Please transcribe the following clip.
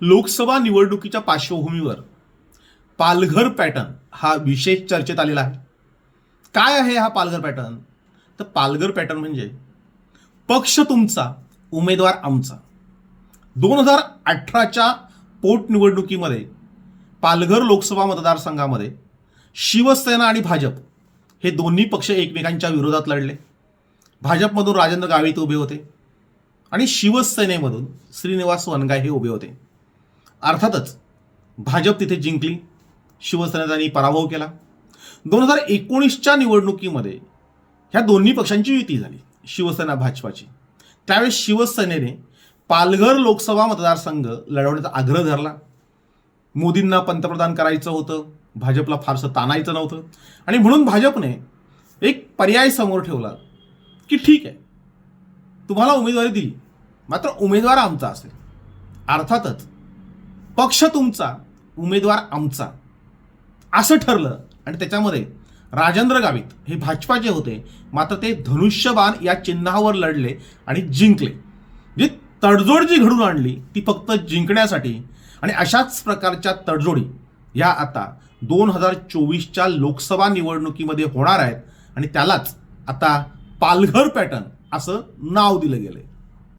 लोकसभा निवडणुकीच्या पार्श्वभूमीवर पालघर पॅटर्न हा विशेष चर्चेत आलेला आहे. काय आहे हा पालघर पॅटर्न? तर पालघर पॅटर्न म्हणजे पक्ष तुमचा उमेदवार आमचा. दोन हजार अठराच्या पोटनिवडणुकीमध्ये पालघर लोकसभा मतदारसंघामध्ये शिवसेना आणि भाजप हे दोन्ही पक्ष एकमेकांच्या विरोधात लढले. भाजपमधून राजेंद्र गावित उभे होते आणि शिवसेनेमधून श्रीनिवास वनगाय हे उभे होते. अर्थातच भाजप तिथे जिंकली. शिवसेना त्यांनी पराभव केला. दोन हजार एकोणीसच्या निवडणुकीमध्ये ह्या दोन्ही पक्षांची युती झाली शिवसेना भाजपाची. त्यावेळेस शिवसेनेने पालघर लोकसभा मतदारसंघ लढवण्याचा आग्रह धरला. मोदींना पंतप्रधान करायचं होतं भाजपला फारसं ताणायचं नव्हतं. आणि म्हणून भाजपने एक पर्याय समोर ठेवला की ठीक आहे तुम्हाला उमेदवारी दिली मात्र उमेदवार आमचा असेल. अर्थातच पक्ष तुमचा उमेदवार आमचा. असं ठरलं आणि त्याच्यामध्ये राजेंद्र गावित हे भाजपाचे होते मात्र ते धनुष्यबाण या चिन्हावर लढले आणि जिंकले. जी तडजोड जी घडून आणली ती फक्त जिंकण्यासाठी आणि अशाच प्रकारच्या तडजोडी या आता दोन हजार चोवीसच्या लोकसभा निवडणुकीमध्ये होणार आहेत आणि त्यालाच आता पालघर पॅटर्न असं नाव दिलं गेलंय.